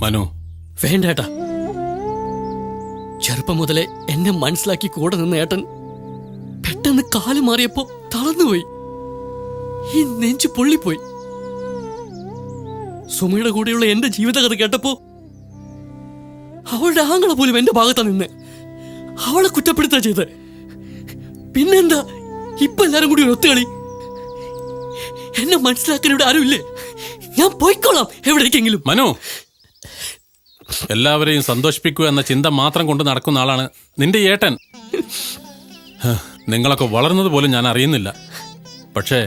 മനു. വേണ്ടേട്ട. ചെറുപ്പം മുതലേ എന്നെ മനസ്സിലാക്കി കൂടെ നിന്ന ഏട്ടൻ പെട്ടെന്ന് കാൽ മാറിയപ്പോ തളർന്നുപോയി. ഈ നെഞ്ചു പൊള്ളിപ്പോയി. സുമയുടെ കൂടെയുള്ള എന്റെ ജീവിതകഥ കേട്ടപ്പോ അവളുടെ ആങ്ങളെ പോലും എന്റെ ഭാഗത്താ നിന്ന് അവളെ കുറ്റപ്പെടുത്താ ചെയ്ത് പിന്നെന്താ? ഇപ്പൊ എല്ലാരും കൂടി ഒരു ഒത്തുകളി. എന്നെ മനസ്സിലാക്കാൻ ഇവിടെ ആരുമില്ലേ? ഞാൻ പോയിക്കോളാം എവിടേക്കെങ്കിലും. മനു എല്ലാവരെയും സന്തോഷിപ്പിക്കുക എന്ന ചിന്ത മാത്രം കൊണ്ട് നടക്കുന്ന ആളാണ് നിന്റെ ഏട്ടൻ. നിങ്ങളൊക്കെ വളർന്നത് പോലും ഞാൻ അറിയുന്നില്ല. പക്ഷേ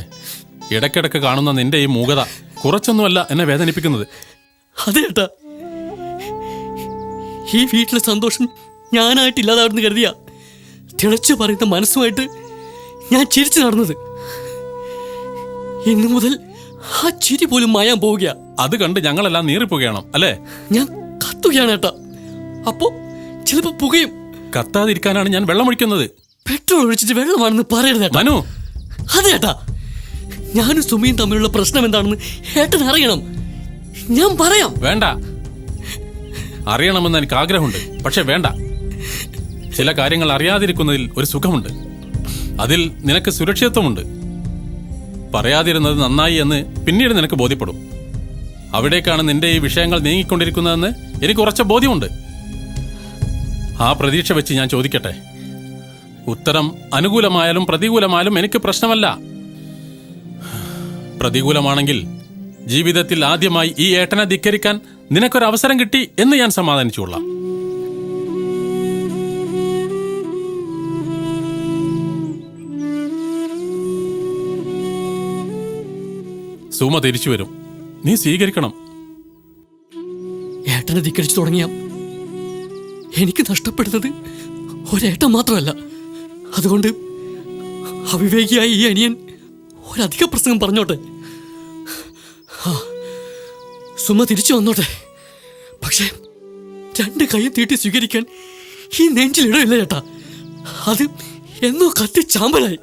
ഇടയ്ക്കിടയ്ക്ക് കാണുന്ന നിന്റെ ഈ മൂകത കുറച്ചൊന്നുമല്ല എന്നെ വേദനിപ്പിക്കുന്നത്. അതേട്ടാ ഈ വീട്ടിലെ സന്തോഷം ഞാനായിട്ട് ഇല്ലാതാവെന്ന് കരുതിയ തിളച്ചു പറയുന്ന മനസ്സുമായിട്ട് ഞാൻ ചിരിച്ചു നടന്നത്. ഇന്നു മുതൽ ആ ചിരി പോലും മായാൻ പോവുക അത് കണ്ട് ഞങ്ങളെല്ലാം നീറിപ്പോവുകയാണ് അല്ലേ? ഞാൻ കത്തുകയാണ് ഏട്ടാ. അപ്പോ ചിലപ്പോ പുകയും കത്താതിരിക്കാനാണ് ഞാൻ വെള്ളമൊഴിക്കുന്നത്. പെട്രോൾ ഒഴിച്ചിട്ട് വെള്ളമാണെന്ന് പറയരുത് ഏട്ടാ. മനു! അതെ ഏട്ടാ. ഞാനും സുമിയും തമ്മിലുള്ള പ്രശ്നം എന്താണെന്ന് ഏട്ടൻ അറിയണം. ഞാൻ പറയാം. വേണ്ട. അറിയണമെന്ന് എനിക്ക് ആഗ്രഹമുണ്ട്. പക്ഷെ വേണ്ട. ചില കാര്യങ്ങൾ അറിയാതിരിക്കുന്നതിൽ ഒരു സുഖമുണ്ട്. അതിൽ നിനക്ക് സുരക്ഷിതത്വമുണ്ട്. പറയാതിരുന്നത് നന്നായി എന്ന് പിന്നീട് നിനക്ക് ബോധ്യപ്പെടും. അവിടേക്കാണ് നിന്റെ ഈ വിഷയങ്ങൾ നീങ്ങിക്കൊണ്ടിരിക്കുന്നതെന്ന് എനിക്ക് ഉറച്ച ബോധ്യമുണ്ട്. ആ പ്രതീക്ഷ വെച്ച് ഞാൻ ചോദിക്കട്ടെ? ഉത്തരം അനുകൂലമായാലും പ്രതികൂലമായാലും എനിക്ക് പ്രശ്നമല്ല. പ്രതികൂലമാണെങ്കിൽ ജീവിതത്തിൽ ആദ്യമായി ഈ ഏട്ടനെ ധിക്കരിക്കാൻ നിനക്കൊരു അവസരം കിട്ടി എന്ന് ഞാൻ സമാധാനിച്ചുകൊള്ളാം. സൂമ തിരിച്ചു വരും. നീ സ്വീകരിക്കണം. ഏട്ടനെ ധിക്കരിച്ചു തുടങ്ങിയ. എനിക്ക് നഷ്ടപ്പെടുന്നത് ഒരേട്ടൻ മാത്രമല്ല. അതുകൊണ്ട് അവിവേകിയായ ഈ അനിയൻ ഒരധിക പ്രസംഗം പറഞ്ഞോട്ടെ. സുമ തിരിച്ചു വന്നോട്ടെ. പക്ഷേ രണ്ട് കൈയും തീട്ടി സ്വീകരിക്കാൻ ഈ നെഞ്ചിലിടമില്ല ചേട്ടാ. അത് എന്നോ കത്തി ചാമ്പലായി.